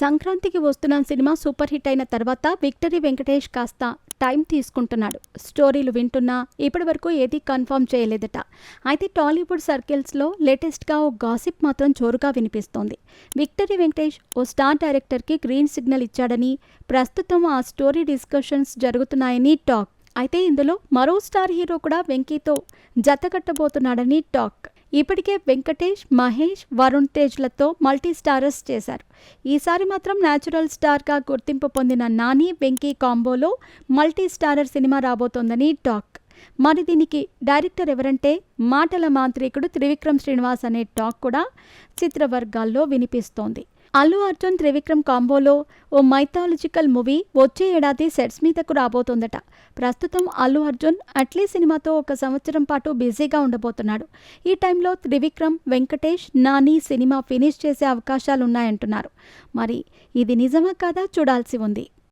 సంక్రాంతికి వస్తున్న cinema super hit అయిన తర్వాత విక్టరీ వెంకటేష్ కాస్త టైం తీసుకుంటున్నాడు. స్టోరీలు వింటున్నా ఇప్పటి వరకు ఏది కన్ఫర్మ్ చేయలేదట. అయితే టాలీవుడ్ సర్కిల్స్లో లేటెస్ట్గా ఓ గాసిప్ మాత్రం జోరుగా వినిపిస్తోంది. విక్టరీ వెంకటేష్ ఓ స్టార్ డైరెక్టర్కి గ్రీన్ సిగ్నల్ ఇచ్చాడని ప్రస్తుతం ఆ స్టోరీ డిస్కషన్స్ జరుగుతున్నాయని టాక్. అయితే ఇందులో మరో స్టార్ హీరో కూడా వెంకీతో జతకట్టబోతున్నాడని టాక్. ఇప్పటికే వెంకటేష్ మహేష్ వరుణ్ తేజ్లతో మల్టీ స్టారర్స్ చేశారు. ఈసారి మాత్రం న్యాచురల్ స్టార్గా గుర్తింపు పొందిన నాని వెంకీ కాంబోలో మల్టీ స్టారర్ సినిమా రాబోతోందని టాక్. మరి దీనికి డైరెక్టర్ ఎవరంటే మాటల మాంత్రికుడు త్రివిక్రమ్ శ్రీనివాస్ అనే టాక్ కూడా చిత్రవర్గాల్లో వినిపిస్తోంది. అల్లు అర్జున్ త్రివిక్రమ్ కాంబోలో ఓ మైథాలజికల్ మూవీ వచ్చే ఏడాది సెట్స్ మీదకు రాబోతోందట. ప్రస్తుతం అల్లు అర్జున్ అట్లీ సినిమాతో ఒక సంవత్సరం పాటు బిజీగా ఉండబోతున్నాడు. ఈ టైంలో త్రివిక్రమ్ వెంకటేష్ నాని సినిమా ఫినిష్ చేసే అవకాశాలున్నాయంటున్నారు. మరి ఇది నిజమా కాదా చూడాల్సి ఉంది.